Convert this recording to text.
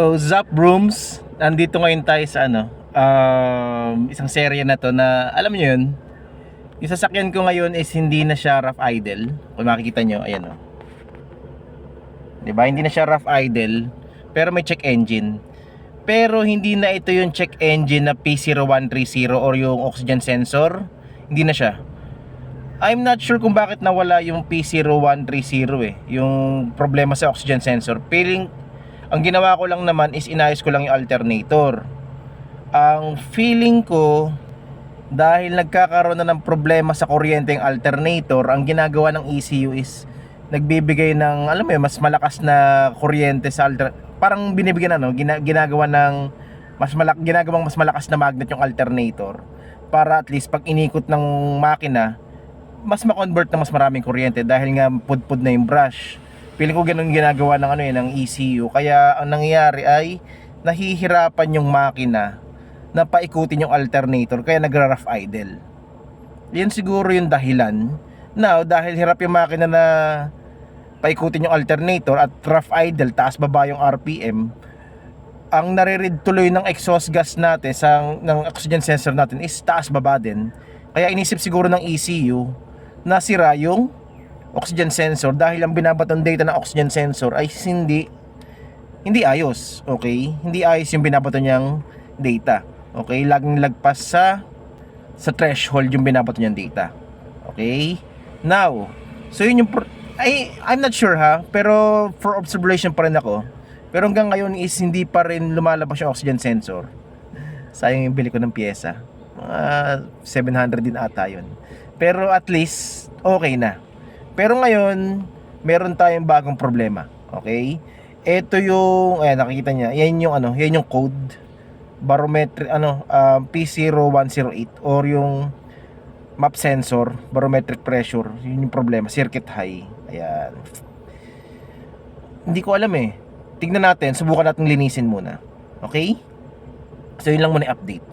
So, Zap Rooms, nandito ngayon tayo sa ano, um, isang serye na to na, alam niyo yun, yung sasakyan ko ngayon is hindi na siya rough idle. Kung makikita nyo, ayan o. Diba? Hindi na siya rough idle, pero may check engine. Pero hindi na ito yung check engine na P0130 or yung oxygen sensor. Hindi na siya. I'm not sure kung bakit nawala yung P0130 eh. Yung problema sa oxygen sensor. Feeling, ang ginawa ko lang naman is inayos ko lang yung alternator. Ang feeling ko, dahil nagkakaroon na ng problema sa kuryente yung alternator, ang ginagawa ng ECU is nagbibigay ng, alam mo yun, mas malakas na kuryente sa alter parang binibigyan ano, gina, ginagawa ng mas malak ginagawang mas malakas na magnet yung alternator para at least pag inikot ng makina mas ma-convert na mas maraming kuryente dahil nga pudpud na yung brush. Feeling ko ganun ginagawa ng ano yun, ng ECU. Kaya ang nangyayari ay nahihirapan yung makina na paikutin yung alternator kaya nagra-rough idle. Yan siguro yung dahilan. Now, dahil hirap yung makina na paikutin yung alternator at rough idle, taas baba yung RPM, ang nare-read tuloy ng exhaust gas natin sa ng oxygen sensor natin is taas baba din. Kaya inisip siguro ng ECU na sira yung oxygen sensor dahil ang binabatong data ng oxygen sensor ay hindi hindi ayos, okay? Hindi ayos yung binabato niyang data. Okay? Laging lagpas sa sa threshold yung binabato niyang data. Okay? Now, so yun yung ay I'm not sure ha, pero for observation pa rin ako. Pero hanggang ngayon is hindi pa rin lumalabas yung oxygen sensor. Sayang yung bili ko ng pyesa. Mga 700 din ata yun. Pero at least, okay na. Pero ngayon, meron tayong bagong problema. Okay? Ito yung, ayan, nakikita niya. Yan yung ano, yan yung code. Barometric, ano, um, P0108 or yung map sensor, barometric pressure. Yun yung problema, circuit high. Ayan. Hindi ko alam eh. Tignan natin, subukan natin linisin muna. Okay? So yun lang muna update.